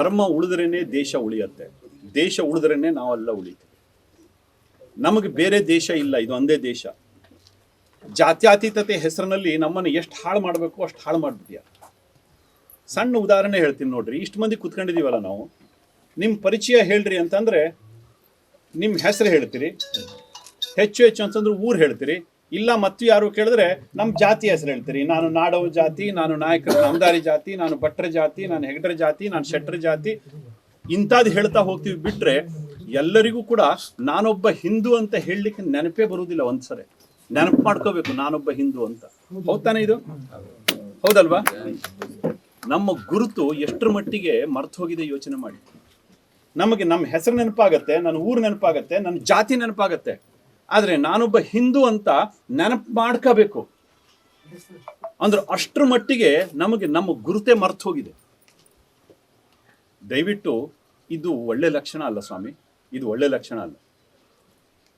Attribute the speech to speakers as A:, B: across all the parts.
A: ಧರ್ಮ ಉಳಿದ್ರೇ ದೇಶ ಉಳಿಯತ್ತೆ. ದೇಶ ಉಳಿದ್ರೇ ನಾವೆಲ್ಲ ಉಳಿತೀವಿ. ನಮಗೆ ಬೇರೆ ದೇಶ ಇಲ್ಲ, ಇದು ಒಂದೇ ದೇಶ. ಜಾತ್ಯಾತೀತತೆ ಹೆಸರಿನಲ್ಲಿ ನಮ್ಮನ್ನು ಎಷ್ಟು ಹಾಳು ಮಾಡಬೇಕು ಅಷ್ಟು ಹಾಳು ಮಾಡಿಬಿಟ್ಟಿಯ ಸಣ್ಣ ಉದಾಹರಣೆ ಹೇಳ್ತೀನಿ ನೋಡ್ರಿ, ಇಷ್ಟು ಮಂದಿ ಕುತ್ಕೊಂಡಿದ್ದೀವಲ್ಲ ನಾವು ನಿಮ್ಮ ಪರಿಚಯ ಹೇಳ್ರಿ ಅಂತಂದ್ರೆ ನಿಮ್ಮ ಹೆಸರು ಹೇಳ್ತೀರಿ, ಹೆಚ್ಚು ಹೆಚ್ಚು ಅಂತಂದ್ರೆ ಊರು ಹೇಳ್ತೀರಿ ಇಲ್ಲ, ಮತ್ತು ಯಾರು ಕೇಳಿದ್ರೆ, ನಮ್ಮ ಜಾತಿ ಹೆಸರು ಹೇಳ್ತೀರಿ. ನಾನು ನಾಡವ ಜಾತಿ, ನಾನು ನಾಯಕರ ನಾಮದಾರಿ ಜಾತಿ, ನಾನು ಭಟ್ರ ಜಾತಿ, ನಾನು ಹೆಗ್ಡ್ರ ಜಾತಿ, ನಾನು ಶೆಟ್ರ ಜಾತಿ. ಇಂಥದ್ದು ಹೇಳ್ತಾ ಹೋಗ್ತೀವಿ ಬಿಟ್ರೆ, ಎಲ್ಲರಿಗೂ ಕೂಡ ನಾನೊಬ್ಬ ಹಿಂದೂ ಅಂತ ಹೇಳಲಿಕ್ಕೆ ನೆನಪೇ ಬರುವುದಿಲ್ಲ ಒಂದ್ಸರಿ. ನೆನಪು ಮಾಡ್ಕೋಬೇಕು, ನಾನೊಬ್ಬ ಹಿಂದೂ ಅಂತ. ಹೌದಾನೆ ಇದು? ಹೌದಲ್ವಾ? ನಮ್ಮ ಗುರುತು ಎಷ್ಟರ ಮಟ್ಟಿಗೆ ಮರ್ತು ಹೋಗಿದೆ ಯೋಚನೆ ಮಾಡಿ. ನಮಗೆ ನಮ್ಮ ಹೆಸರು ನೆನಪಾಗತ್ತೆ, ನನ್ನ ಊರು ನೆನಪಾಗತ್ತೆ, ನನ್ನ ಜಾತಿ ನೆನಪಾಗತ್ತೆ. ಆದ್ರೆ ನಾನೊಬ್ಬ ಹಿಂದೂ ಅಂತ ನೆನಪು ಮಾಡ್ಕೋಬೇಕು. ಅಂದ್ರೆ ಅಷ್ಟರ ಮಟ್ಟಿಗೆ ನಮಗೆ ನಮ್ಮ ಗುರುತೆ ಮರ್ತು ಹೋಗಿದೆ. ದಯವಿಟ್ಟು ಇದು ಒಳ್ಳೆ ಲಕ್ಷಣ ಅಲ್ಲ ಸ್ವಾಮಿ, ಇದು ಒಳ್ಳೆ ಲಕ್ಷಣ ಅಲ್ಲ.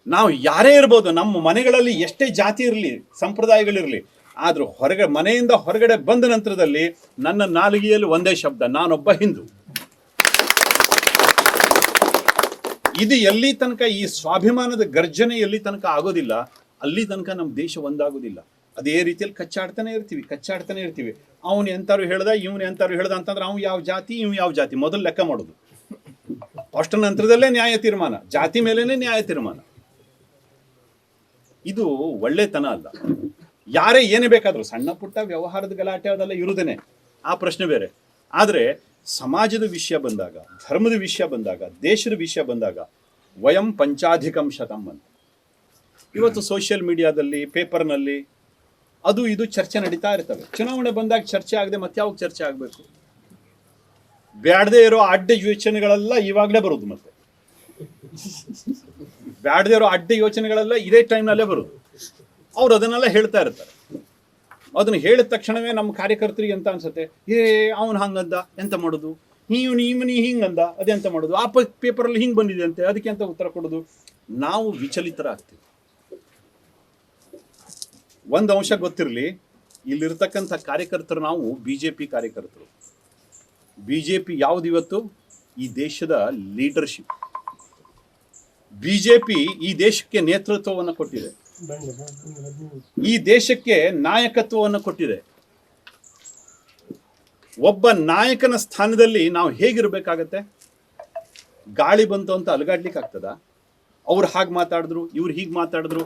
A: ನಾವು ಯಾರೇ ಇರ್ಬೋದು, ನಮ್ಮ ಮನೆಗಳಲ್ಲಿ ಎಷ್ಟೇ ಜಾತಿ ಇರಲಿ, ಸಂಪ್ರದಾಯಗಳಿರಲಿ, ಆದರೂ ಹೊರಗಡೆ ಮನೆಯಿಂದ ಹೊರಗಡೆ ಬಂದ ನಂತರದಲ್ಲಿ ನನ್ನ ನಾಲಿಗೆಯಲ್ಲಿ ಒಂದೇ ಶಬ್ದ, ನಾನೊಬ್ಬ ಹಿಂದೂ. ಇದು ಎಲ್ಲಿ ತನಕ ಈ ಸ್ವಾಭಿಮಾನದ ಗರ್ಜನೆ ಎಲ್ಲಿ ತನಕ ಆಗೋದಿಲ್ಲ, ಅಲ್ಲಿ ತನಕ ನಮ್ಮ ದೇಶ ಒಂದಾಗೋದಿಲ್ಲ. ಅದೇ ರೀತಿಯಲ್ಲಿ ಕಚ್ಚಾಡ್ತಾನೆ ಇರ್ತೀವಿ ಕಚ್ಚಾಡ್ತಾನೆ ಇರ್ತೀವಿ. ಅವನು ಎಂತಾರು ಹೇಳ್ದ, ಇವನು ಎಂತಾರು ಹೇಳ್ದ ಅಂತಂದ್ರೆ ಅವ್ನು ಯಾವ ಜಾತಿ ಇವ್ ಯಾವ ಜಾತಿ. ಮೊದಲು ಲೆಕ್ಕ ಮಾಡೋದು. ಅಷ್ಟ ನಂತರದಲ್ಲೇ ನ್ಯಾಯ ತೀರ್ಮಾನ, ಜಾತಿ ಮೇಲೇನೆ ನ್ಯಾಯ ತೀರ್ಮಾನ. ಇದು ಒಳ್ಳೆತನ ಅಲ್ಲ. ಯಾರೇ ಏನೇ ಬೇಕಾದರೂ, ಸಣ್ಣ ಪುಟ್ಟ ವ್ಯವಹಾರದ ಗಲಾಟೆ ಅದೆಲ್ಲ ಇರುದೇನೆ. ಆ ಪ್ರಶ್ನೆ ಬೇರೆ. ಆದರೆ ಸಮಾಜದ ವಿಷಯ ಬಂದಾಗ, ಧರ್ಮದ ವಿಷಯ ಬಂದಾಗ, ದೇಶದ ವಿಷಯ ಬಂದಾಗ ವಯಂ ಪಂಚಾಧಿಕಂ ಶತಂ ಅಂತ. ಇವತ್ತು ಸೋಷಿಯಲ್ ಮೀಡಿಯಾದಲ್ಲಿ, ಪೇಪರ್ನಲ್ಲಿ ಅದು ಇದು ಚರ್ಚೆ ನಡೀತಾ ಇರ್ತವೆ. ಚುನಾವಣೆ ಬಂದಾಗ ಚರ್ಚೆ ಆಗದೆ ಮತ್ತೆ ಯಾವಾಗ ಚರ್ಚೆ ಆಗಬೇಕು? ಬ್ಯಾಡದೇ ಇರೋ ಅಡ್ಡ ಯೋಚನೆಗಳೆಲ್ಲ ಇವಾಗಲೇ ಬರೋದು ಮತ್ತೆ. ಬ್ಯಾಡದೇ ಇರೋ ಅಡ್ಡ ಯೋಚನೆಗಳೆಲ್ಲ ಇದೇ ಟೈಮ್ನಲ್ಲೇ ಬರೋದು. ಅವ್ರು ಅದನ್ನೆಲ್ಲ ಹೇಳ್ತಾ ಇರ್ತಾರೆ. ಅದನ್ನ ಹೇಳಿದ ತಕ್ಷಣವೇ ನಮ್ಮ ಕಾರ್ಯಕರ್ತರಿಗೆ ಅಂತ ಅನ್ಸುತ್ತೆ? ಏ, ಅವನು ಹಂಗಂದ, ಎಂತ ಮಾಡೋದು? ಇವನು ಇವನಿ ಹಿಂಗಂದ ಅದೆಂತ ಮಾಡೋದು? ಆ ಪೇಪರಲ್ಲಿ ಹಿಂಗೆ ಬಂದಿದೆ ಅಂತೆ ಅದಕ್ಕೆ ಅಂತ ಉತ್ತರ ಕೊಡೋದು? ನಾವು ವಿಚಲಿತರಾಗ್ತೀವಿ. ಒಂದು ಅಂಶ ಗೊತ್ತಿರಲಿ, ಇಲ್ಲಿರ್ತಕ್ಕಂಥ ಕಾರ್ಯಕರ್ತರು ನಾವು ಬಿ ಜೆ ಪಿ ಕಾರ್ಯಕರ್ತರು. ಬಿ ಜೆ ಪಿ ಯಾವ್ದು ಇವತ್ತು? ಈ ದೇಶದ ಲೀಡರ್ಶಿಪ್. ಬಿ ಜೆ ಪಿ ಈ ದೇಶಕ್ಕೆ ನೇತೃತ್ವವನ್ನು ಕೊಟ್ಟಿದೆ. ಈ ದೇಶಕ್ಕೆ ನಾಯಕತ್ವವನ್ನು ಕೊಟ್ಟಿದೆ. ಒಬ್ಬ ನಾಯಕನ ಸ್ಥಾನದಲ್ಲಿ ನಾವು ಹೇಗಿರ್ಬೇಕಾಗತ್ತೆ? ಗಾಳಿ ಬಂತು ಅಂತ ಅಲಗಾಡ್ಲಿಕ್ಕೆ ಆಗ್ತದ ಅವ್ರು ಹಾಗೆ ಮಾತಾಡಿದ್ರು, ಇವ್ರು ಹೀಗೆ ಮಾತಾಡಿದ್ರು.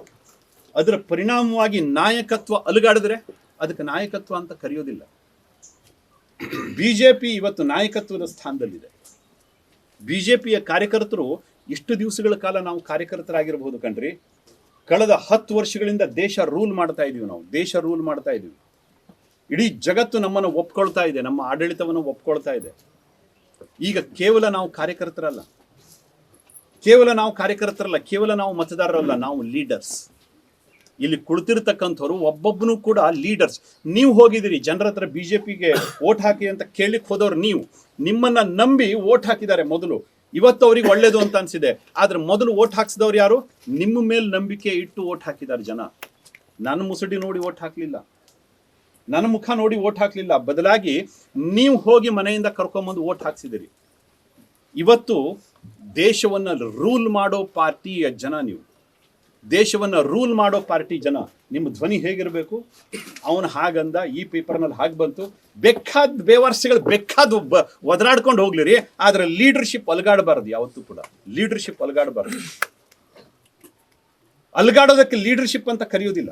A: ಅದರ ಪರಿಣಾಮವಾಗಿ ನಾಯಕತ್ವ ಅಲುಗಾಡಿದ್ರೆ ಅದಕ್ಕೆ ನಾಯಕತ್ವ ಅಂತ ಕರೆಯೋದಿಲ್ಲ. ಬಿಜೆಪಿ ಇವತ್ತು ನಾಯಕತ್ವದ ಸ್ಥಾನದಲ್ಲಿದೆ. ಬಿಜೆಪಿಯ ಕಾರ್ಯಕರ್ತರು ಎಷ್ಟು ದಿವಸಗಳ ಕಾಲ ನಾವು ಕಾರ್ಯಕರ್ತರಾಗಿರಬಹುದು ಕಣ್ರಿ? ಕಳೆದ ಹತ್ತು ವರ್ಷಗಳಿಂದ ದೇಶ ರೂಲ್ ಮಾಡ್ತಾ ಇದೀವಿ ನಾವು. ದೇಶ ರೂಲ್ ಮಾಡ್ತಾ ಇದೀವಿ. ಇಡೀ ಜಗತ್ತು ನಮ್ಮನ್ನು ಒಪ್ಕೊಳ್ತಾ ಇದೆ. ನಮ್ಮ ಆಡಳಿತವನ್ನು ಒಪ್ಕೊಳ್ತಾ ಇದೆ. ಈಗ ಕೇವಲ ನಾವು ಕಾರ್ಯಕರ್ತರಲ್ಲ. ಕೇವಲ ನಾವು ಕಾರ್ಯಕರ್ತರಲ್ಲ. ಕೇವಲ ನಾವು ಮತದಾರರಲ್ಲ. ನಾವು ಲೀಡರ್ಸ್ ಇಲ್ಲಿ ಕುಳಿತಿರ್ತಕ್ಕಂಥವ್ರು ಒಬ್ಬೊಬ್ಬನು ಕೂಡ ಲೀಡರ್ಸ್ ನೀವು ಹೋಗಿದ್ದೀರಿ. ಜನರ ಹತ್ರ ಬಿಜೆಪಿಗೆ ಓಟ್ ಹಾಕಿ ಅಂತ ಕೇಳಿಕ್ ಹೋದವ್ರು ನೀವು. ನಿಮ್ಮನ್ನ ನಂಬಿ ಓಟ್ ಹಾಕಿದ್ದಾರೆ ಮೊದಲು. ಇವತ್ತು ಅವ್ರಿಗೆ ಒಳ್ಳೇದು ಅಂತ ಅನ್ಸಿದೆ. ಆದ್ರೆ ಮೊದಲು ಓಟ್ ಹಾಕ್ಸಿದವ್ರು ಯಾರು? ನಿಮ್ಮ ಮೇಲೆ ನಂಬಿಕೆ ಇಟ್ಟು ಓಟ್ ಹಾಕಿದ್ದಾರೆ ಜನ. ನನ್ನ ಮುಸುಡಿ ನೋಡಿ ಓಟ್ ಹಾಕ್ಲಿಲ್ಲ. ನನ್ನ ಮುಖ ನೋಡಿ ಓಟ್ ಹಾಕ್ಲಿಲ್ಲ. ಬದಲಾಗಿ ನೀವು ಹೋಗಿ ಮನೆಯಿಂದ ಕರ್ಕೊಂಬಂದು ಓಟ್ ಹಾಕ್ಸಿದಿರಿ ಇವತ್ತು ದೇಶವನ್ನ ರೂಲ್ ಮಾಡೋ ಪಾರ್ಟಿಯ ಜನ ನೀವು. ದೇಶವನ್ನ ರೂಲ್ ಮಾಡೋ ಪಾರ್ಟಿ ಜನ, ನಿಮ್ಮ ಧ್ವನಿ ಹೇಗಿರಬೇಕು? ಅವನು ಹಾಗಂದ, ಈ ಪೇಪರ್ನಲ್ಲಿ ಹಾಗೆ ಬಂತು. ಬೆಕ್ಕಾದ ಬೇವರ್ಸಿಗಳು ಬೆಕ್ಕಾದ ಒದರಾಡ್ಕೊಂಡು ಹೋಗ್ಲಿರಿ, ಆದರೆ ಲೀಡರ್ಶಿಪ್ ಅಲಗಾಡಬಾರ್ದು ಯಾವತ್ತೂ ಕೂಡ. ಲೀಡರ್ಶಿಪ್ ಅಲಗಾಡಬಾರ್ದು. ಅಲಗಾಡೋದಕ್ಕೆ ಲೀಡರ್ಶಿಪ್ ಅಂತ ಕರೆಯೋದಿಲ್ಲ.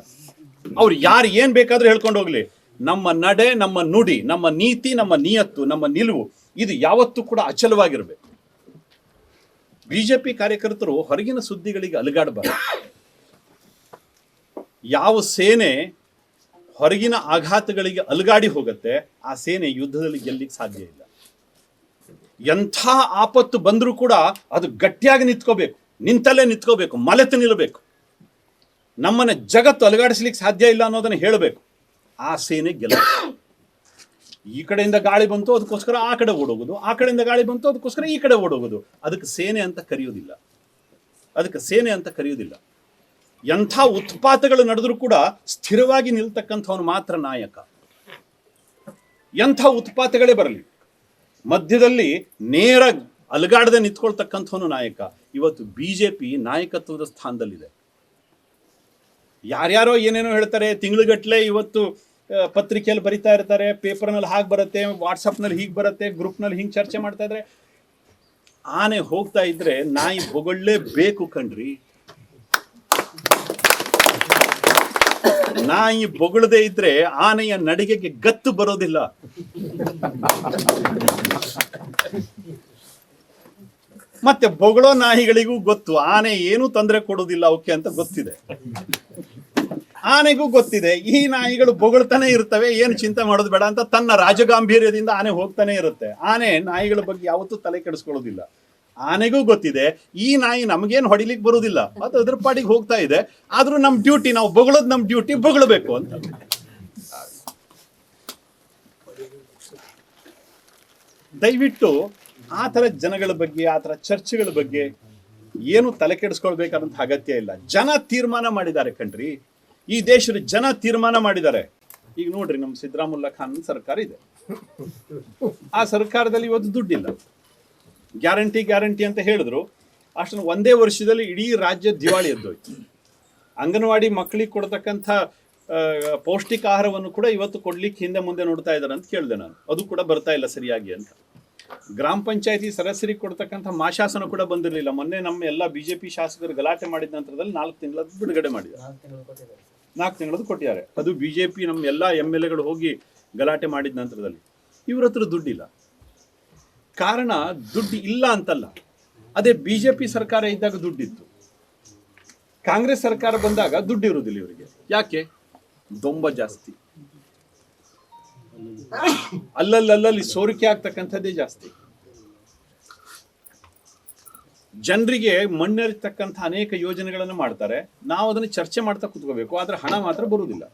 A: ಅವ್ರು ಯಾರು ಏನ್ ಬೇಕಾದ್ರೂ ಹೇಳ್ಕೊಂಡು ಹೋಗ್ಲಿ. ನಮ್ಮ ನಡೆ, ನಮ್ಮ ನುಡಿ, ನಮ್ಮ ನೀತಿ, ನಮ್ಮ ನಿಯತ್ತು, ನಮ್ಮ ನಿಲುವು, ಇದು ಯಾವತ್ತೂ ಕೂಡ ಅಚಲವಾಗಿರ್ಬೇಕು. ಬಿಜೆಪಿ ಕಾರ್ಯಕರ್ತರು ಹೊರಗಿನ ಸುದ್ದಿಗಳಿಗೆ ಅಲುಗಾಡಬಾರದು. ಯಾವ ಸೇನೆ ಹೊರಗಿನ ಆಘಾತಗಳಿಗೆ ಅಲುಗಾಡಿ ಹೋಗುತ್ತೆ, ಆ ಸೇನೆ ಯುದ್ಧದಲ್ಲಿ ಗೆಲ್ಲಿಕ್ಕೆ ಸಾಧ್ಯ ಇಲ್ಲ. ಎಂಥ ಆಪತ್ತು ಬಂದರೂ ಕೂಡ ಅದು ಗಟ್ಟಿಯಾಗಿ ನಿಂತ್ಕೋಬೇಕು, ನಿಂತಲ್ಲೇ ನಿಂತ್ಕೋಬೇಕು, ಮಲೆತು ನಿಲ್ಲಬೇಕು ನಮ್ಮನ್ನು ಜಗತ್ತು ಅಲುಗಾಡಿಸ್ಲಿಕ್ಕೆ ಸಾಧ್ಯ ಇಲ್ಲ ಅನ್ನೋದನ್ನ ಹೇಳಬೇಕು. ಆ ಸೇನೆ ಗೆಲ್ಲ ಈ ಕಡೆಯಿಂದ ಗಾಳಿ ಬಂತು, ಅದಕ್ಕೋಸ್ಕರ ಆ ಕಡೆ ಓಡೋಗೋದು, ಆ ಕಡೆಯಿಂದ ಗಾಳಿ ಬಂತು, ಅದಕ್ಕೋಸ್ಕರ ಈ ಕಡೆ ಓಡೋಗೋದು. ಅದಕ್ಕೆ ಸೇನೆ ಅಂತ ಕರೆಯೋದಿಲ್ಲ. ಅದಕ್ಕೆ ಸೇನೆ ಅಂತ ಕರೆಯೋದಿಲ್ಲ. ಎಂಥ ಉತ್ಪಾತಗಳು ನಡೆದರೂ ಕೂಡ ಸ್ಥಿರವಾಗಿ ನಿಲ್ತಕ್ಕಂಥವನು ಮಾತ್ರ ನಾಯಕ. ಎಂಥ ಉತ್ಪಾತಗಳೇ ಬರಲಿ. ಮಧ್ಯದಲ್ಲಿ ನೇರ ಅಲಗಾಡದೆ ನಿಂತ್ಕೊಳ್ತಕ್ಕಂಥವನು ನಾಯಕ. ಇವತ್ತು ಬಿಜೆಪಿ ನಾಯಕತ್ವದ ಸ್ಥಾನದಲ್ಲಿದೆ. ಯಾರ್ಯಾರೋ ಏನೇನೋ ಹೇಳ್ತಾರೆ ತಿಂಗಳುಗಟ್ಟಲೆ ಇವತ್ತು ಪತ್ರಿಕೆಯಲ್ಲಿ ಬರಿತಾ ಇರ್ತಾರೆ, ಪೇಪರ್ನಲ್ಲಿ ಹಾಗೆ ಬರುತ್ತೆ, ವಾಟ್ಸಪ್ನಲ್ಲಿ ಹೀಗೆ ಬರುತ್ತೆ, ಗ್ರೂಪ್ನಲ್ಲಿ ಹಿಂಗೆ ಚರ್ಚೆ ಮಾಡ್ತಾ ಇದ್ರೆ ಆನೆ ಹೋಗ್ತಾ ಇದ್ರೆ ನಾಯಿ ಹೊಗಳೇ ಬೇಕು ಕಣ್ರಿ. ನಾಯಿ ಬೊಗಳದೇ ಇದ್ರೆ ಆನೆಯ ನಡಿಗೆಗೆ ಗತ್ತು ಬರೋದಿಲ್ಲ. ಮತ್ತೆ ಬೊಗಳೋ ನಾಯಿಗಳಿಗೂ ಗೊತ್ತು, ಆನೆ ಏನೂ ತೊಂದರೆ ಕೊಡೋದಿಲ್ಲ ಅವಕ್ಕೆ ಅಂತ ಗೊತ್ತಿದೆ. ಆನೆಗೂ ಗೊತ್ತಿದೆ, ಈ ನಾಯಿಗಳು ಬೊಗಳ್ತಾನೆ ಇರ್ತವೆ, ಏನು ಚಿಂತೆ ಮಾಡೋದು ಬೇಡ ಅಂತ ತನ್ನ ರಾಜಗಾಂಭೀರ್ಯದಿಂದ ಆನೆ ಹೋಗ್ತಾನೆ ಇರುತ್ತೆ. ಆನೆ ನಾಯಿಗಳ ಬಗ್ಗೆ ಯಾವತ್ತೂ ತಲೆ ಕೆಡಿಸ್ಕೊಳ್ಳೋದಿಲ್ಲ. ಆನೆಗೂ ಗೊತ್ತಿದೆ, ಈ ನಾಯಿ ನಮಗೇನು ಹೊಡಿಲಿಕ್ಕೆ ಬರೋದಿಲ್ಲ. ಅದು ಅದ್ರ ಪಾಡಿಗೆ ಹೋಗ್ತಾ ಇದೆ. ಆದ್ರೂ ನಮ್ ಡ್ಯೂಟಿ, ನಾವು ಬೊಗಳೋದು ನಮ್ ಡ್ಯೂಟಿ ಬೊಗಳಬೇಕು ಅಂತ. ದಯವಿಟ್ಟು ಆ ಥರ ಜನಗಳ ಬಗ್ಗೆ, ಆ ಥರ ಚರ್ಚೆಗಳ ಬಗ್ಗೆ ಏನು ತಲೆ ಕೆಡಿಸ್ಕೊಳ್ಬೇಕಾದಂಥ ಅಗತ್ಯ ಇಲ್ಲ. ಜನ ತೀರ್ಮಾನ ಮಾಡಿದ್ದಾರೆ ಕಣ್ರಿ. ಈ ದೇಶದ ಜನ ತೀರ್ಮಾನ ಮಾಡಿದ್ದಾರೆ. ಈಗ ನೋಡ್ರಿ ನಮ್ಮ ಸಿದ್ದರಾಮುಲ್ಲಾ ಖಾನ್ ಸರ್ಕಾರ ಇದೆ. ಆ ಸರ್ಕಾರದಲ್ಲಿ ಇವತ್ತು ದುಡ್ಡಿಲ್ಲ. ಗ್ಯಾರಂಟಿ ಗ್ಯಾರಂಟಿ ಅಂತ ಹೇಳಿದ್ರು. ಅಷ್ಟನ್ನು ಒಂದೇ ವರ್ಷದಲ್ಲಿ ಇಡೀ ರಾಜ್ಯ ದಿವಾಳಿ ಎದ್ದೋಯ್ತು. ಅಂಗನವಾಡಿ ಮಕ್ಕಳಿಗೆ ಕೊಡ್ತಕ್ಕಂಥ ಪೌಷ್ಟಿಕ ಆಹಾರವನ್ನು ಕೂಡ ಇವತ್ತು ಕೊಡ್ಲಿಕ್ಕೆ ಹಿಂದೆ ಮುಂದೆ ನೋಡ್ತಾ ಇದ್ದಾರೆ ಅಂತ ಕೇಳಿದೆ ನಾನು. ಅದು ಕೂಡ ಬರ್ತಾ ಇಲ್ಲ ಸರಿಯಾಗಿ ಅಂತ. ಗ್ರಾಮ ಪಂಚಾಯತಿ ಸದಸ್ಯರಿಗೆ ಕೊಡ್ತಕ್ಕಂಥ ಮಾಶಾಸನ ಕೂಡ ಬಂದಿರಲಿಲ್ಲ. ಮೊನ್ನೆ ನಮ್ಮ ಎಲ್ಲ ಬಿಜೆಪಿ ಶಾಸಕರು ಗಲಾಟೆ ಮಾಡಿದ ನಂತರದಲ್ಲಿ ನಾಲ್ಕು ತಿಂಗಳದ್ದು ಬಿಡುಗಡೆ ಮಾಡಿದ್ದಾರೆ. ನಾಲ್ಕು ತಿಂಗಳದ್ದು ಕೊಟ್ಟಿದ್ದಾರೆ. ಅದು ಬಿಜೆಪಿ ನಮ್ಮ ಎಲ್ಲ ಎಂ ಎಲ್ ಎಗಳು ಹೋಗಿ ಗಲಾಟೆ ಮಾಡಿದ ನಂತರದಲ್ಲಿ. ಇವ್ರ ಹತ್ರ ದುಡ್ಡಿಲ್ಲ. ಕಾರಣ ದುಡ್ಡು ಇಲ್ಲ ಅಂತಲ್ಲ. ಅದೇ ಬಿ ಜೆ ಪಿ ಸರ್ಕಾರ ಇದ್ದಾಗ ದುಡ್ಡಿತ್ತು. ಕಾಂಗ್ರೆಸ್ ಸರ್ಕಾರ ಬಂದಾಗ ದುಡ್ಡು ಇರುವುದಿಲ್ಲ ಇವರಿಗೆ. ಯಾಕೆ? ದೊಂಬ ಜಾಸ್ತಿ. ಅಲ್ಲಲ್ಲಲ್ಲಿ ಸೋರಿಕೆ ಆಗ್ತಕ್ಕಂಥದ್ದೇ ಜಾಸ್ತಿ. ಜನರಿಗೆ ಮಣ್ಣೆರಿತಕ್ಕಂಥ ಅನೇಕ ಯೋಜನೆಗಳನ್ನು ಮಾಡ್ತಾರೆ. ನಾವು ಅದನ್ನು ಚರ್ಚೆ ಮಾಡ್ತಾ ಕೂತ್ಕೋಬೇಕು. ಆದರೆ ಹಣ ಮಾತ್ರ ಬರುವುದಿಲ್ಲ.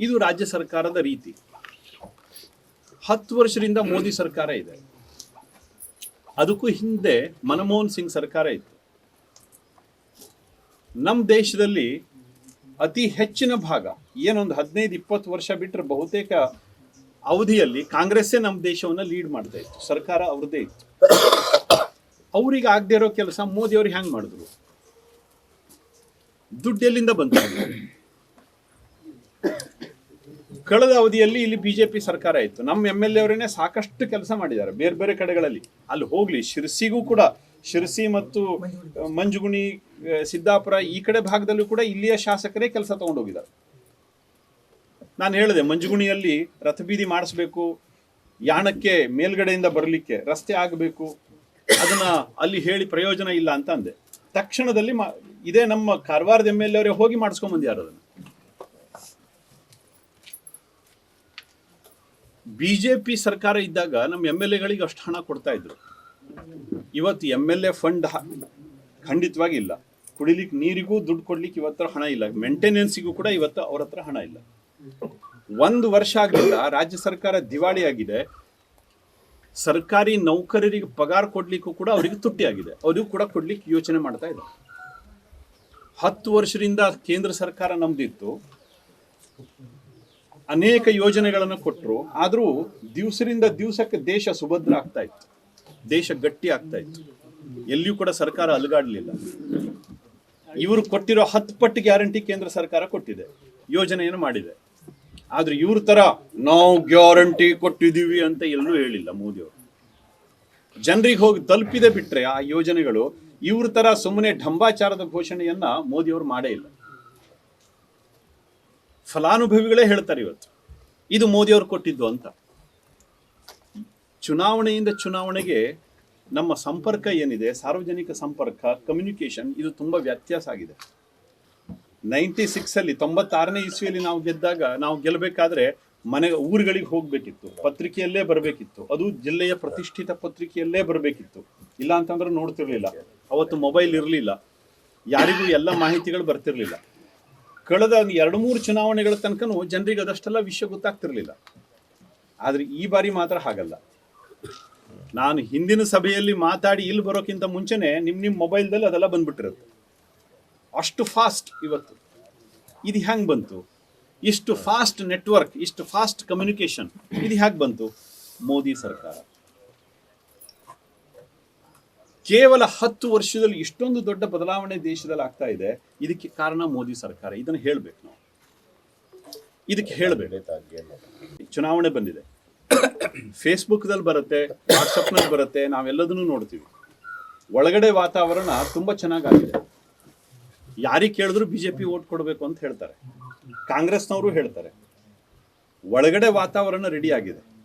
A: ಇದು ರಾಜ್ಯ ಸರ್ಕಾರದ ರೀತಿ. ಹತ್ತು ವರ್ಷದಿಂದ ಮೋದಿ ಸರ್ಕಾರ ಇದೆ. ಅದಕ್ಕೂ ಹಿಂದೆ ಮನಮೋಹನ್ ಸಿಂಗ್ ಸರ್ಕಾರ ಇತ್ತು. ನಮ್ಮ ದೇಶದಲ್ಲಿ ಅತಿ ಹೆಚ್ಚಿನ ಭಾಗ, ಏನೊಂದು ಹದಿನೈದು, ಇಪ್ಪತ್ತು ವರ್ಷ ಬಿಟ್ಟರೆ ಬಹುತೇಕ ಅವಧಿಯಲ್ಲಿ ಕಾಂಗ್ರೆಸ್ಸೇ ನಮ್ಮ ದೇಶವನ್ನ ಲೀಡ್ ಮಾಡ್ತಾ ಇತ್ತು. ಸರ್ಕಾರ ಅವ್ರದ್ದೇ ಇತ್ತು. ಅವ್ರಿಗೆ ಆಗದೆ ಇರೋ ಕೆಲಸ ಮೋದಿ ಅವರು ಹೆಂಗ್ ಮಾಡಿದ್ರು? ದುಡ್ಡೆಲ್ಲಿಂದ ಬಂತು? ಕಳೆದ ಅವಧಿಯಲ್ಲಿ ಇಲ್ಲಿ ಬಿಜೆಪಿ ಸರ್ಕಾರ ಇತ್ತು. ನಮ್ಮ ಎಂ ಎಲ್ ಎ ಅವರೇನೆ ಸಾಕಷ್ಟು ಕೆಲಸ ಮಾಡಿದ್ದಾರೆ ಬೇರೆ ಬೇರೆ ಕಡೆಗಳಲ್ಲಿ. ಅಲ್ಲಿ ಹೋಗ್ಲಿ ಶಿರಸಿಗೂ ಕೂಡ ಶಿರಸಿ ಮತ್ತು ಮಂಜುಗುಣಿ ಸಿದ್ದಾಪುರ ಈ ಕಡೆ ಭಾಗದಲ್ಲೂ ಕೂಡ ಇಲ್ಲಿಯ ಶಾಸಕರೇ ಕೆಲಸ ತಗೊಂಡೋಗಿದ್ದಾರೆ. ನಾನು ಹೇಳಿದೆ ಮಂಜುಗುಣಿಯಲ್ಲಿ ರಥಬೀದಿ ಮಾಡಿಸ್ಬೇಕು ಯಾಣಕ್ಕೆ ಮೇಲ್ಗಡೆಯಿಂದ ಬರಲಿಕ್ಕೆ ರಸ್ತೆ ಆಗಬೇಕು ಅದನ್ನ ಅಲ್ಲಿ ಹೇಳಿ ಪ್ರಯೋಜನ ಇಲ್ಲ ಅಂತ ಅಂದೆ. ತಕ್ಷಣದಲ್ಲಿ ಇದೇ ನಮ್ಮ ಕಾರವಾರದ ಎಂ ಎಲ್ ಎ ಅವರೇ ಹೋಗಿ ಮಾಡಿಸ್ಕೊಂಡ್ ಬಂದ್ಯಾರ ಜೆ ಬಿಜೆಪಿ ಸರ್ಕಾರ ಇದ್ದಾಗ ನಮ್ಮ ಎಂ ಎಲ್ ಎಗಳಿಗೆ ಅಷ್ಟು ಹಣ ಕೊಡ್ತಾ ಇದ್ರು. ಇವತ್ತು ಎಂ ಎಲ್ ಎ ಫಂಡ್ ಖಂಡಿತವಾಗಿ ಇಲ್ಲ ಕುಡಿಲಿಕ್ಕೆ ನೀರಿಗೂ ದುಡ್ಡು ಕೊಡ್ಲಿಕ್ಕೆ ಇವತ್ತರ ಹಣ ಇಲ್ಲ. ಮೇಂಟೆನೆನ್ಸಿಗೂ ಕೂಡ ಇವತ್ತು ಅವ್ರ ಹತ್ರ ಹಣ ಇಲ್ಲ. ಒಂದು ವರ್ಷ ಆಗಲಿಲ್ಲ, ರಾಜ್ಯ ಸರ್ಕಾರ ದಿವಾಳಿ ಆಗಿದೆ. ಸರ್ಕಾರಿ ನೌಕರರಿಗೆ ಪಗಾರ ಕೊಡ್ಲಿಕ್ಕೂ ಕೂಡ ಅವರಿಗೆ ತುಟ್ಟಿ ಆಗಿದೆ. ಅವರಿಗೂ ಕೂಡ ಕೊಡ್ಲಿಕ್ಕೆ ಯೋಚನೆ ಮಾಡ್ತಾ ಇದ್ದಾರೆ. ಹತ್ತು ವರ್ಷದಿಂದ ಕೇಂದ್ರ ಸರ್ಕಾರ ನಮ್ದಿತ್ತು. ಅನೇಕ ಯೋಜನೆಗಳನ್ನು ಕೊಟ್ಟರು ಆದರೂ ದಿವಸರಿಂದ ದಿವಸಕ್ಕೆ ದೇಶ ಸುಭದ್ರ ಆಗ್ತಾ ಇತ್ತು. ದೇಶ ಗಟ್ಟಿ ಆಗ್ತಾ ಇತ್ತು. ಎಲ್ಲಿಯೂ ಕೂಡ ಸರ್ಕಾರ ಅಲುಗಾಡಲಿಲ್ಲ. ಇವರು ಕೊಟ್ಟಿರೋ ಹತ್ತು ಪಟ್ಟು ಗ್ಯಾರಂಟಿ ಕೇಂದ್ರ ಸರ್ಕಾರ ಕೊಟ್ಟಿದೆ. ಯೋಜನೆಯನ್ನು ಮಾಡಿದೆ. ಆದ್ರೆ ಇವ್ರ ತರ ನಾವು ಗ್ಯಾರಂಟಿ ಕೊಟ್ಟಿದೀವಿ ಅಂತ ಎಲ್ಲೂ ಹೇಳಿಲ್ಲ ಮೋದಿಯವರು ಜನರಿಗೆ ಹೋಗಿ ತಲುಪಿದೆ ಬಿಟ್ರೆ ಆ ಯೋಜನೆಗಳು ಇವ್ರ ತರ ಸುಮ್ಮನೆ ಢಂಬಾಚಾರದ ಘೋಷಣೆಯನ್ನ ಮೋದಿಯವರು ಮಾಡೇ ಇಲ್ಲ. ಫಲಾನುಭವಿಗಳೇ ಹೇಳ್ತಾರೆ ಇವತ್ತು. ಇದು ಮೋದಿ ಅವರು ಕೊಟ್ಟಿದ್ದು ಅಂತ. ಚುನಾವಣೆಯಿಂದ ಚುನಾವಣೆಗೆ ನಮ್ಮ ಸಂಪರ್ಕ ಏನಿದೆ, ಸಾರ್ವಜನಿಕ ಸಂಪರ್ಕ ಕಮ್ಯುನಿಕೇಷನ್ ಇದು ತುಂಬ ವ್ಯತ್ಯಾಸ ಆಗಿದೆ. ನೈಂಟಿ ಸಿಕ್ಸಲ್ಲಿ ತೊಂಬತ್ತಾರನೇ ಇಸ್ವಿಯಲ್ಲಿ ನಾವು ಗೆದ್ದಾಗ ನಾವು ಗೆಲ್ಲಬೇಕಾದ್ರೆ ಮನೆ, ಊರುಗಳಿಗೆ ಹೋಗಬೇಕಿತ್ತು. ಪತ್ರಿಕೆಯಲ್ಲೇ ಬರಬೇಕಿತ್ತು. ಅದು ಜಿಲ್ಲೆಯ ಪ್ರತಿಷ್ಠಿತ ಪತ್ರಿಕೆಯಲ್ಲೇ ಬರಬೇಕಿತ್ತು. ಇಲ್ಲ ಅಂತಂದ್ರೆ ನೋಡ್ತಿರ್ಲಿಲ್ಲ. ಅವತ್ತು ಮೊಬೈಲ್ ಇರಲಿಲ್ಲ. ಯಾರಿಗೂ ಎಲ್ಲ ಮಾಹಿತಿಗಳು ಬರ್ತಿರ್ಲಿಲ್ಲ. ಕಳೆದ ಒಂದು ಎರಡು ಮೂರು ಚುನಾವಣೆಗಳ ತನಕನೂ ಜನರಿಗೆ ಅದಷ್ಟೆಲ್ಲ ವಿಷಯ ಗೊತ್ತಾಗ್ತಿರ್ಲಿಲ್ಲ. ಆದರೆ ಈ ಬಾರಿ ಮಾತ್ರ ಹಾಗಲ್ಲ. ನಾನು ಹಿಂದಿನ ಸಭೆಯಲ್ಲಿ ಮಾತಾಡಿ ಇಲ್ಲಿ ಬರೋಕ್ಕಿಂತ ಮುಂಚೆನೆ ನಿಮ್ಮ ನಿಮ್ಮ ಮೊಬೈಲ್ದಲ್ಲಿ ಅದೆಲ್ಲ ಬಂದ್ಬಿಟ್ಟಿರುತ್ತೆ. ಅಷ್ಟು ಫಾಸ್ಟ್ ಇವತ್ತು. ಇದು ಹ್ಯಾಂಗೆ ಬಂತು? ಇಷ್ಟು ಫಾಸ್ಟ್ ನೆಟ್ವರ್ಕ್ ಇಷ್ಟು ಫಾಸ್ಟ್ ಕಮ್ಯುನಿಕೇಷನ್ ಇದು ಹೇಗೆ ಬಂತು? ಮೋದಿ ಸರ್ಕಾರ. ಕೇವಲ ಹತ್ತು ವರ್ಷದಲ್ಲಿ ಇಷ್ಟೊಂದು ದೊಡ್ಡ ಬದಲಾವಣೆ ದೇಶದಲ್ಲಿ ಆಗ್ತಾ ಇದೆ. ಇದಕ್ಕೆ ಕಾರಣ ಮೋದಿ ಸರ್ಕಾರ. ಇದನ್ನು ಹೇಳ್ಬೇಕು ನಾವು. ಇದಕ್ಕೆ ಹೇಳಬೇಕು ಚುನಾವಣೆ ಬಂದಿದೆ. ಫೇಸ್ಬುಕ್ದಲ್ಲಿ ಬರುತ್ತೆ ವಾಟ್ಸಪ್ನಲ್ಲಿ ಬರುತ್ತೆ, ನಾವೆಲ್ಲದನ್ನು ನೋಡ್ತೀವಿ. ಒಳಗಡೆ ವಾತಾವರಣ ತುಂಬ ಚೆನ್ನಾಗಾಗಿದೆ. ಯಾರಿಗೆ ಕೇಳಿದ್ರು ಬಿ ಜೆ ಪಿ ಓಟ್ ಕೊಡಬೇಕು ಅಂತ ಹೇಳ್ತಾರೆ. ಕಾಂಗ್ರೆಸ್ನವರು ಹೇಳ್ತಾರೆ. ಒಳಗಡೆ ವಾತಾವರಣ ರೆಡಿ ಆಗಿದೆ.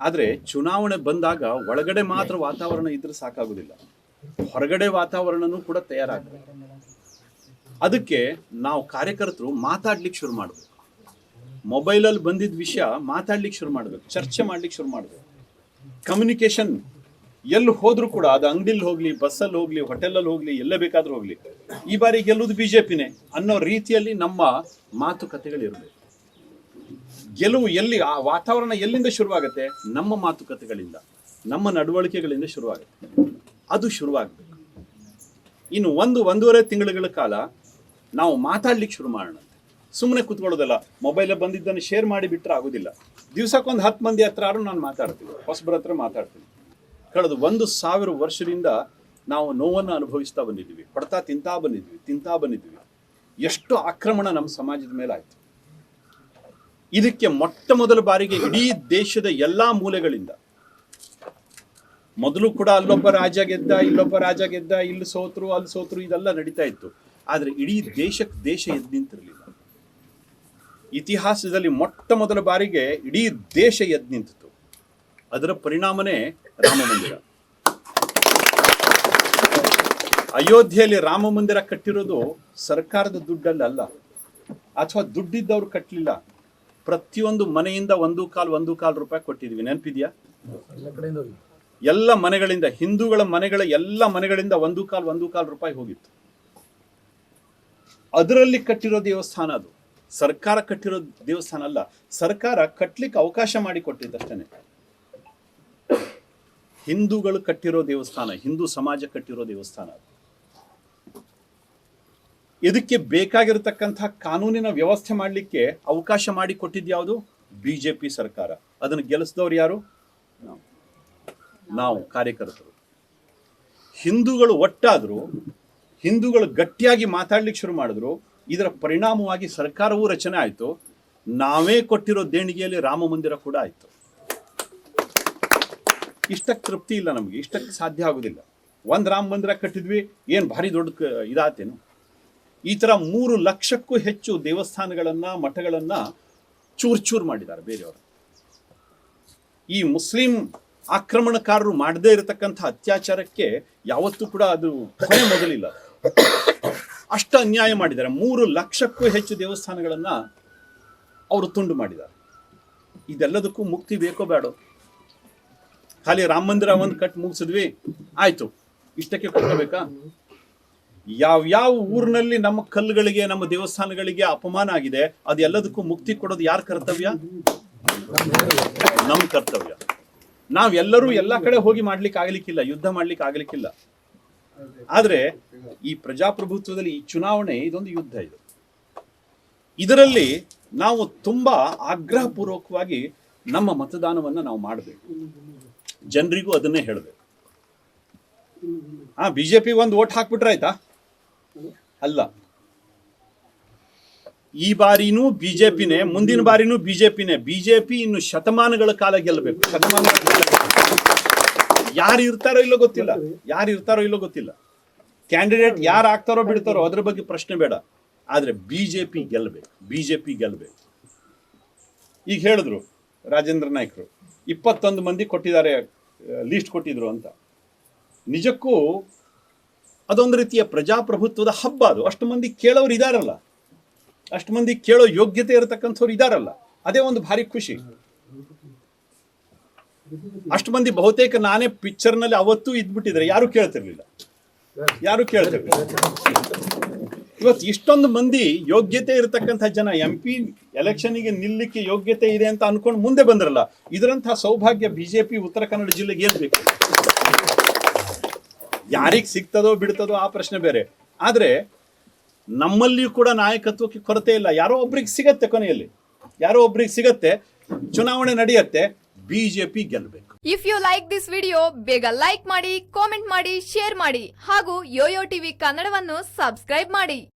A: ಆದರೆ ಚುನಾವಣೆ ಬಂದಾಗ ಒಳಗಡೆ ಮಾತ್ರ ವಾತಾವರಣ ಇದ್ರೆ ಸಾಕಾಗೋದಿಲ್ಲ. ಹೊರಗಡೆ ವಾತಾವರಣನೂ ಕೂಡ ತಯಾರಾಗಬೇಕು ಅದಕ್ಕೆ ನಾವು ಕಾರ್ಯಕರ್ತರು ಮಾತಾಡ್ಲಿಕ್ಕೆ ಶುರು ಮಾಡಬೇಕು. ಮೊಬೈಲಲ್ಲಿ ಬಂದಿದ್ದ ವಿಷಯ ಮಾತಾಡ್ಲಿಕ್ಕೆ ಶುರು ಮಾಡಬೇಕು. ಚರ್ಚೆ ಮಾಡ್ಲಿಕ್ಕೆ ಶುರು ಮಾಡಬೇಕು. ಕಮ್ಯುನಿಕೇಶನ್ ಎಲ್ಲಿ ಹೋದ್ರೂ ಕೂಡ ಅದು ಅಂಗಡಿಲಿ ಹೋಗ್ಲಿ, ಬಸ್ಸಲ್ಲಿ ಹೋಗ್ಲಿ, ಹೋಟೆಲಲ್ಲಿ ಹೋಗ್ಲಿ, ಎಲ್ಲೇ ಬೇಕಾದ್ರೂ ಹೋಗ್ಲಿ. ಈ ಬಾರಿ ಗೆಲ್ಲುವುದು ಬಿಜೆಪಿನೇ ಅನ್ನೋ ರೀತಿಯಲ್ಲಿ ನಮ್ಮ ಮಾತುಕತೆಗಳಿರಬೇಕು. ಗೆಲುವು ಎಲ್ಲಿ, ಆ ವಾತಾವರಣ ಎಲ್ಲಿಂದ ಶುರುವಾಗುತ್ತೆ? ನಮ್ಮ ಮಾತುಕತೆಗಳಿಂದ, ನಮ್ಮ ನಡವಳಿಕೆಗಳಿಂದ ಶುರುವಾಗುತ್ತೆ. ಅದು ಶುರುವಾಗಬೇಕು. ಇನ್ನು ಒಂದು, ಒಂದೂವರೆ ತಿಂಗಳುಗಳ ಕಾಲ ನಾವು ಮಾತಾಡ್ಲಿಕ್ಕೆ ಶುರು ಮಾಡೋಣ. ಸುಮ್ಮನೆ ಕೂತ್ಕೊಳ್ಳೋದಲ್ಲ ಮೊಬೈಲ್ ಬಂದಿದ್ದನ್ನು ಶೇರ್ ಮಾಡಿ ಬಿಟ್ಟರೆ ಆಗೋದಿಲ್ಲ. ದಿವ್ಸಕ್ಕೊಂದು ಹತ್ತು ಮಂದಿ ಹತ್ರ ಆದ್ರೂ ನಾನು ಮಾತಾಡ್ತೀನಿ, ಹೊಸಬ್ರ ಹತ್ರ ಮಾತಾಡ್ತೀನಿ. ಕಳೆದ ಒಂದು ಸಾವಿರ ವರ್ಷದಿಂದ ನಾವು ನೋವನ್ನು ಅನುಭವಿಸ್ತಾ ಬಂದಿದ್ವಿ ಹೊಡ್ತಾ ತಿಂತಾ ಬಂದಿದ್ವಿ ತಿಂತಾ ಬಂದಿದ್ವಿ ಎಷ್ಟು ಆಕ್ರಮಣ ನಮ್ಮ ಸಮಾಜದ ಮೇಲೆ ಆಯ್ತು ಇದಕ್ಕೆ ಮೊಟ್ಟ ಮೊದಲ ಬಾರಿಗೆ ಇಡೀ ದೇಶದ ಎಲ್ಲಾ ಮೂಲೆಗಳಿಂದ. ಮೊದಲು ಕೂಡ ಅಲ್ಲೊಬ್ಬ ರಾಜ ಗೆದ್ದ, ಇಲ್ಲೊಬ್ಬ ರಾಜ ಗೆದ್ದ, ಇಲ್ಲಿ ಸೋತರು, ಅಲ್ಲಿ ಸೋತರು, ಇದೆಲ್ಲ ನಡೀತಾ ಇತ್ತು. ಆದ್ರೆ ಇಡೀ ದೇಶಕ್ಕೆ ದೇಶ ಎದ್ದು ನಿಂತಿರಲಿಲ್ಲ. ಇತಿಹಾಸದಲ್ಲಿ ಮೊಟ್ಟ ಮೊದಲ ಬಾರಿಗೆ ಇಡೀ ದೇಶ ಎದ್ದು ನಿಂತಿತು ಅದರ ಪರಿಣಾಮನೇ ರಾಮ ಮಂದಿರ. ಅಯೋಧ್ಯೆಯಲ್ಲಿ ರಾಮ ಮಂದಿರ ಕಟ್ಟಿರೋದು ಸರ್ಕಾರದ ದುಡ್ಡಲ್ಲ ಅಥವಾ ದುಡ್ಡಿದ್ದವ್ರು ಕಟ್ಟಲಿಲ್ಲ ಪ್ರತಿಯೊಂದು ಮನೆಯಿಂದ ಒಂದು ಕಾಲ್ ಒಂದು ಕಾಲ್ ರೂಪಾಯಿ ಕೊಟ್ಟಿದ್ವಿ ನೆನಪಿದ್ಯಾ?
B: ಎಲ್ಲ
A: ಮನೆಗಳಿಂದ ಹಿಂದೂಗಳ ಮನೆಗಳ ಎಲ್ಲ ಮನೆಗಳಿಂದ ಒಂದು ಕಾಲ್ ಒಂದು ಕಾಲ್ ರೂಪಾಯಿ ಹೋಗಿತ್ತು. ಅದರಲ್ಲಿ ಕಟ್ಟಿರೋ ದೇವಸ್ಥಾನ ಅದು. ಸರ್ಕಾರ ಕಟ್ಟಿರೋ ದೇವಸ್ಥಾನ ಅಲ್ಲ. ಸರ್ಕಾರ ಕಟ್ಟಲಿಕ್ಕೆ ಅವಕಾಶ ಮಾಡಿ ಕೊಟ್ಟಿದ್ದಷ್ಟೇ ಹಿಂದೂಗಳು ಕಟ್ಟಿರೋ ದೇವಸ್ಥಾನ ಹಿಂದೂ ಸಮಾಜ ಕಟ್ಟಿರೋ ದೇವಸ್ಥಾನ ಅದು. ಇದಕ್ಕೆ ಬೇಕಾಗಿರತಕ್ಕಂಥ ಕಾನೂನಿನ ವ್ಯವಸ್ಥೆ ಮಾಡಲಿಕ್ಕೆ ಅವಕಾಶ ಮಾಡಿ ಜೆ ಪಿ ಸರ್ಕಾರ. ಅದನ್ನು ಗೆಲ್ಲಿಸಿದವ್ರು ಯಾರು? ನಾವು. ಕಾರ್ಯಕರ್ತರು. ಹಿಂದೂಗಳು ಒಟ್ಟಾದರೂ, ಹಿಂದೂಗಳು ಗಟ್ಟಿಯಾಗಿ ಮಾತಾಡ್ಲಿಕ್ಕೆ ಶುರು ಮಾಡಿದ್ರು, ಇದರ ಪರಿಣಾಮವಾಗಿ ಸರ್ಕಾರವೂ ರಚನೆ ಆಯಿತು. ನಾವೇ ಕೊಟ್ಟಿರೋ ದೇಣಿಗೆಯಲ್ಲಿ ರಾಮ ಮಂದಿರ ಕೂಡ ಆಯಿತು. ಇಷ್ಟಕ್ಕೆ ತೃಪ್ತಿ ಇಲ್ಲ ನಮಗೆ. ಇಷ್ಟಕ್ಕೆ ಸಾಧ್ಯ ಆಗೋದಿಲ್ಲ. ಒಂದು ರಾಮ ಮಂದಿರ ಕಟ್ಟಿದ್ವಿ, ಏನು ಭಾರಿ ದೊಡ್ಡ ಇದಾತೇನು? ಈ ಥರ ಮೂರು ಲಕ್ಷಕ್ಕೂ ಹೆಚ್ಚು ದೇವಸ್ಥಾನಗಳನ್ನ, ಮಠಗಳನ್ನ ಚೂರ್ ಚೂರ್ ಮಾಡಿದ್ದಾರೆ ಬೇರೆಯವರು. ಈ ಮುಸ್ಲಿಂ ಆಕ್ರಮಣಕಾರರು ಮಾಡದೇ ಇರತಕ್ಕಂಥ ಅತ್ಯಾಚಾರಕ್ಕೆ ಯಾವತ್ತೂ ಕೂಡ ಅದು ಕೊನೆ ಮೊದಲಿಲ್ಲ. ಅಷ್ಟು ಅನ್ಯಾಯ ಮಾಡಿದ್ದಾರೆ. ಮೂರು ಲಕ್ಷಕ್ಕೂ ಹೆಚ್ಚು ದೇವಸ್ಥಾನಗಳನ್ನ ಅವರು ತುಂಡು ಮಾಡಿದ್ದಾರೆ. ಇದೆಲ್ಲದಕ್ಕೂ ಮುಕ್ತಿ ಬೇಕೋ ಬೇಡ? ಖಾಲಿ ರಾಮ ಮಂದಿರ ಒಂದು ಕಟ್ ಮುಗಿಸಿದ್ವಿ, ಆಯ್ತು. ಇಷ್ಟಕ್ಕೆ ಕೊಡಬೇಕಾ ಯಾವ್ಯಾವ ಊರಿನಲ್ಲಿ ನಮ್ಮ ಕಲ್ಲುಗಳಿಗೆ, ನಮ್ಮ ದೇವಸ್ಥಾನಗಳಿಗೆ ಅಪಮಾನ ಆಗಿದೆ ಅದೆಲ್ಲದಕ್ಕೂ ಮುಕ್ತಿ ಕೊಡೋದು ಯಾರ ಕರ್ತವ್ಯ? ನಮ್ಮ ಕರ್ತವ್ಯ. ನಾವೆಲ್ಲರೂ ಎಲ್ಲ ಕಡೆ ಹೋಗಿ ಮಾಡ್ಲಿಕ್ಕೆ ಆಗ್ಲಿಕ್ಕಿಲ್ಲ, ಯುದ್ಧ ಮಾಡ್ಲಿಕ್ಕೆ ಆಗ್ಲಿಕ್ಕಿಲ್ಲ. ಆದ್ರೆ ಈ ಪ್ರಜಾಪ್ರಭುತ್ವದಲ್ಲಿ ಈ ಚುನಾವಣೆ, ಇದೊಂದು ಯುದ್ಧ ಇದು. ಇದರಲ್ಲಿ ನಾವು ತುಂಬಾ ಆಗ್ರಹಪೂರ್ವಕವಾಗಿ ನಮ್ಮ ಮತದಾನವನ್ನ ನಾವು ಮಾಡಬೇಕು. ಜನರಿಗೂ ಅದನ್ನೇ ಹೇಳಬೇಕು. ಆ, ಬಿಜೆಪಿ ಒಂದು ಓಟ್ ಹಾಕ್ಬಿಟ್ರೆ ಆಯ್ತಾ? ಅಲ್ಲ. ಈ ಬಾರಿನೂ ಬಿಜೆಪಿನೇ, ಮುಂದಿನ ಬಾರಿನೂ ಬಿಜೆಪಿನೇ. ಬಿಜೆಪಿ ಇನ್ನು ಶತಮಾನಗಳ ಕಾಲ ಗೆಲ್ಲಬೇಕು. ಶತಮಾನಗಳ ಯಾರು ಇರ್ತಾರೋ ಇಲ್ಲೋ ಗೊತ್ತಿಲ್ಲ. ಯಾರು ಇರ್ತಾರೋ ಇಲ್ಲೋ ಗೊತ್ತಿಲ್ಲ. ಕ್ಯಾಂಡಿಡೇಟ್ ಯಾರು ಆಗ್ತಾರೋ ಬಿಡ್ತಾರೋ ಅದ್ರ ಬಗ್ಗೆ ಪ್ರಶ್ನೆ ಬೇಡ. ಆದ್ರೆ ಬಿಜೆಪಿ ಗೆಲ್ಲಬೇಕು ಬಿಜೆಪಿ ಗೆಲ್ಲಬೇಕು ಈಗ ಹೇಳಿದ್ರು ರಾಜೇಂದ್ರ ನಾಯ್ಕರು, ಇಪ್ಪತ್ತೊಂದು ಮಂದಿ ಕೊಟ್ಟಿದ್ದಾರೆ, ಲೀಸ್ಟ್ ಕೊಟ್ಟಿದ್ರು ಅಂತ. ನಿಜಕ್ಕೂ ಅದೊಂದು ರೀತಿಯ ಪ್ರಜಾಪ್ರಭುತ್ವದ ಹಬ್ಬ ಅದು. ಅಷ್ಟು ಮಂದಿ ಕೇಳೋರು ಇದಾರಲ್ಲ. ಅಷ್ಟು ಮಂದಿ ಕೇಳೋ ಯೋಗ್ಯತೆ ಇರತಕ್ಕಂಥವ್ರು ಇದಾರಲ್ಲ. ಅದೇ ಒಂದು ಭಾರಿ ಖುಷಿ. ಅಷ್ಟು ಮಂದಿ ಬಹುತೇಕ ನಾನೇ ಪಿಕ್ಚರ್ನಲ್ಲಿ ಅವತ್ತು ಇದ್ಬಿಟ್ಟಿದ್ರೆ ಯಾರು ಕೇಳ್ತಿರ್ಲಿಲ್ಲ. ಯಾರು ಕೇಳ್ತಿರ್ಲಿಲ್ಲ. ಇವತ್ತು ಇಷ್ಟೊಂದು ಮಂದಿ ಯೋಗ್ಯತೆ ಇರತಕ್ಕಂಥ ಜನ ಎಂ ಪಿ ಎಲೆಕ್ಷನ್ಗೆ ನಿಲ್ಲಕ್ಕೆ ಯೋಗ್ಯತೆ ಇದೆ ಅಂತ ಅನ್ಕೊಂಡು ಮುಂದೆ ಬಂದ್ರಲ್ಲ, ಇದರಂತಹ ಸೌಭಾಗ್ಯ ಬಿಜೆಪಿ ಉತ್ತರ ಕನ್ನಡ ಜಿಲ್ಲೆಗೆ ಏನ್ ಬೇಕು ಯಾರಿಗೆ ಸಿಗ್ತದೋ ಬಿಡ್ತದೋ ಆ ಪ್ರಶ್ನೆ ಬೇರೆ. ಆದರೆ ನಮ್ಮಲ್ಲಿಯೂ ಕೂಡ ನಾಯಕತ್ವಕ್ಕೆ ಕೊರತೆ ಇಲ್ಲ. ಯಾರೋ ಒಬ್ರಿಗೆ ಸಿಗತ್ತೆ ಕೊನೆಯಲ್ಲಿ. ಯಾರೋ ಒಬ್ರಿಗೆ ಸಿಗತ್ತೆ, ಚುನಾವಣೆ ನಡೆಯುತ್ತೆ, ಬಿಜೆಪಿ ಗೆಲ್ಲಬೇಕು
B: if you like this video ಬೇಗ ಲೈಕ್ ಮಾಡಿ ಕಾಮೆಂಟ್ ಮಾಡಿ ಶೇರ್ ಮಾಡಿ ಹಾಗೂ ಯೋಯೋ ಟಿವಿ ಕನ್ನಡವನ್ನು ಸಬ್ಸ್ಕ್ರೈಬ್ ಮಾಡಿ.